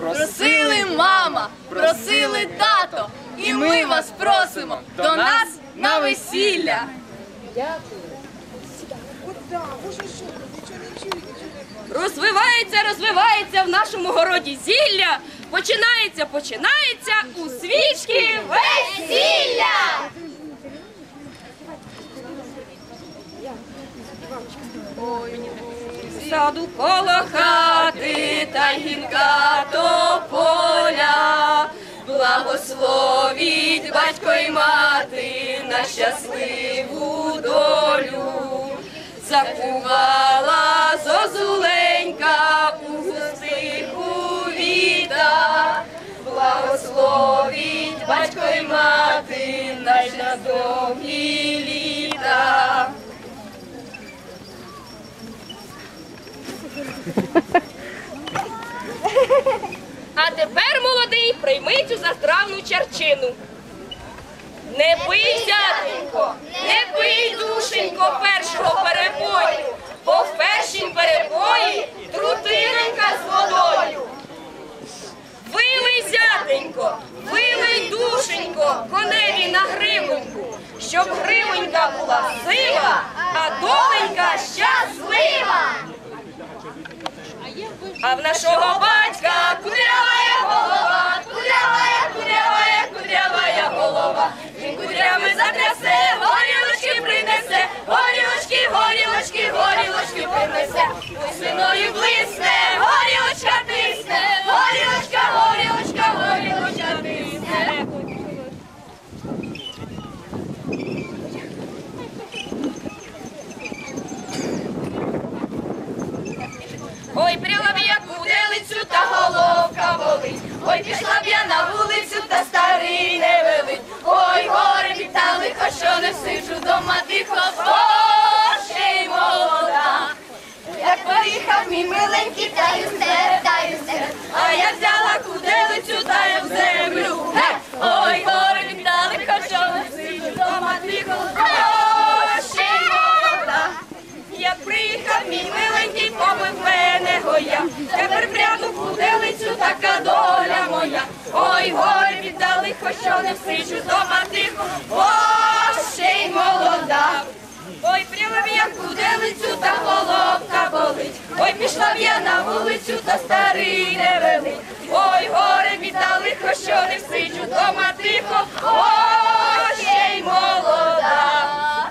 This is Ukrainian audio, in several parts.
Просили мама, просили тато, і ми вас просимо до нас на весілля. Розвивається, розвивається в нашому городі зілля. Починається, починається у свічки весілля. Саду коло хати та гінка до поля. Благословіть батько й мати на щасливу долю. Закувала зозуленька у густих віта. Благословіть батько й мати на довгі літа. А тепер, молодий, прийми цю заздравну черчину. Не пий, дяденько, не пий, душенько, першого перебою, бо в першім перебої трутиненька з водою. Вилий, зятенько, вилий, душенько, коневі на гривоньку, щоб гривонька була сива, а доленька щаслива. А в нашого батька кудрявая голова, кудрявая, кудрявая, кудрявая голова. Він кудрями затрясе, горілочки принесе, горілочки, горілочки, горілочки принесе. Лисиною блисне, горілочка тисне, горілочка, горілочка, горілочка тисне. Ой, пряла б я куделицю, та головка болить. Ой, пішла б я на вулицю, та старий не велить. Ой, горе та лихо, що не сиджу дома тихо, О, ще й молода. Як поїхав мій миленький, та й усе, та й усе. А я взяла куделицю, та я в землю. Ге! Ой, горе та лихо, що не сиджу дома тихо, О, ще й молода. Як приїхав мій миленький, побив мене гоя. Тепер пряну куделицю, така доля моя. Ой, горе віддали, хоч всичу дома тихо. Ще й молода. Ой, прямо б я куделицю, та головка болить. Ой, пішла б я на вулицю, та старий не велить. Ой, горе віддали, хоч що не всичу дома тихо. Ще й молода.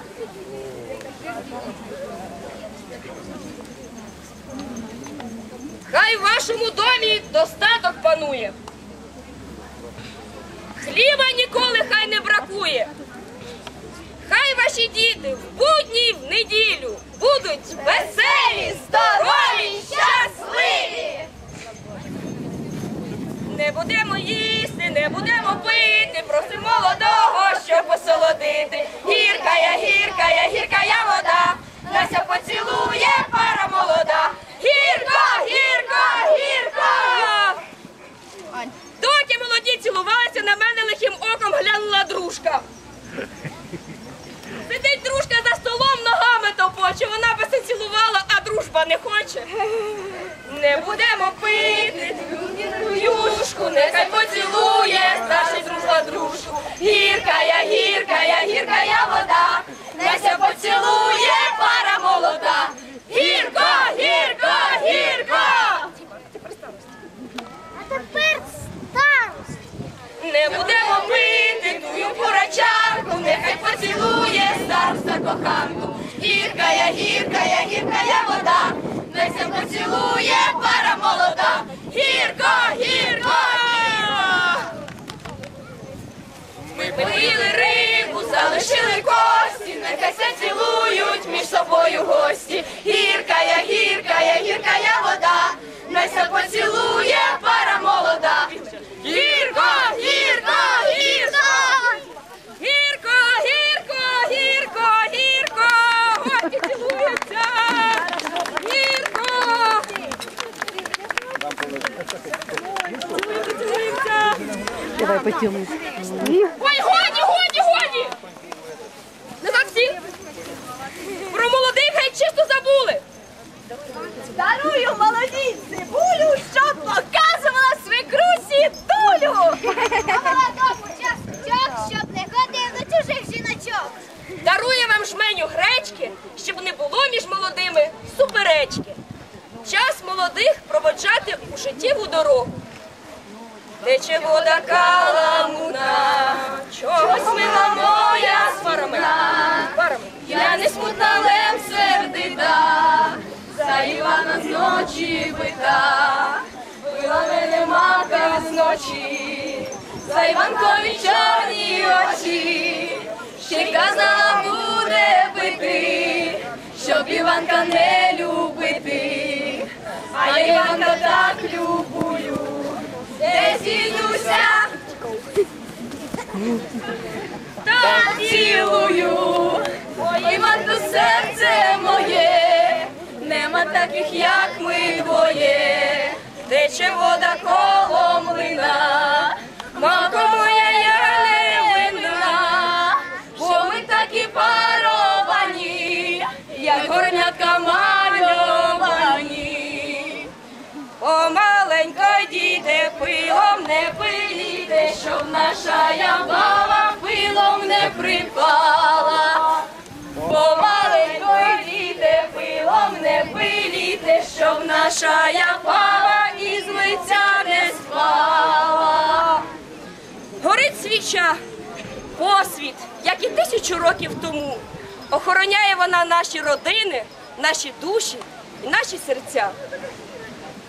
Хай в вашому домі достаток панує. Ніколи хай не бракує. Хай ваші діти в будні й в неділю будуть веселі, здорові, щасливі. Не будемо їсти, не будемо пити, просимо молодого, щоб посолодити. Гірка я, гірка я, гірка я вода, Нася поцілує пара молода. Гірко, гірко, гірко! Доки молоді цілувалися, на мене лихим оком глянула дружка. Сидить дружка за столом, ногами топоче, вона би се цілувала, не хоче. Не будемо пити юшку, нехай поцілує старший дружба дружку. Гірка я, гірка я, гірка я вода, Неся поцілує пара молода. Гірко, гірко, гірко! А тепер старость. Не будемо пити тую порачанку, нехай поцілує староста гіркая гірка гірка я вода, Неся поцілує пара молода. Гірко, гірко! Ми поїли рибу, залишили кості, нехай потягнути. Ой, годі, годі, годі! Не за всі! Про молодих геть чисто забули! Дарую молодій цибулю, щоб показувала свекрусі долю! Дарує вам жменю гречки, щоб не було між молодими суперечки. Час молодих проводжати у житті в дорогу. Тече вода каламуна, чогось мила моя з. Парами. Я не смутна, лем сердита, за Івана зночі бита, била мене мака зночі, за Іванкові чорні очі, ще казала буде бити, щоб Іванка не де та цілую. Ой, мату серце моє, нема таких, як ми двоє, тече вода коло млина, наша ябава пилом не припала, помаленько йдіте, пилом не пиліте, щоб наша ябава із лиця не спала. Горить свіча, посвіт, як і тисячу років тому. Охороняє вона наші родини, наші душі і наші серця.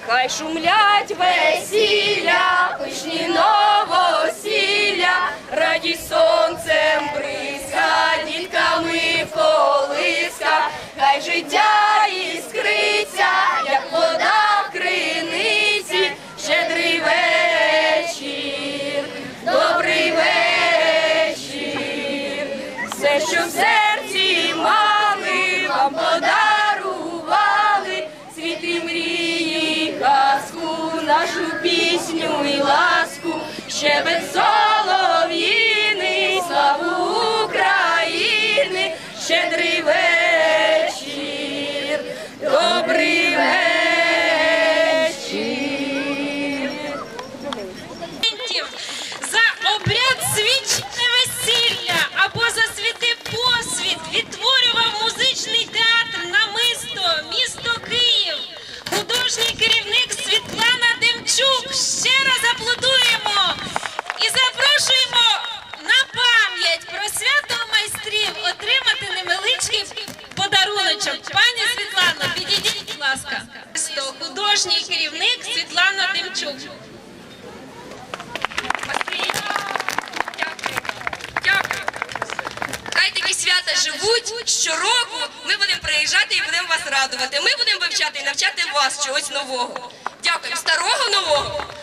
Хай шумлять Весілля, пишні новосілля, радість сонцем бризка, дітками в колисках, хай життя іскриться, як вода в криниці, щедрий вечір, добрий вечір, все, що в серці мали, вам подарували, світлі мрії, казку, нашу пісню і ласку, щебет солов'їний, приїжджати і будемо вас радувати. Ми будемо вивчати і навчати вас чогось нового. Дякую. Старого нового.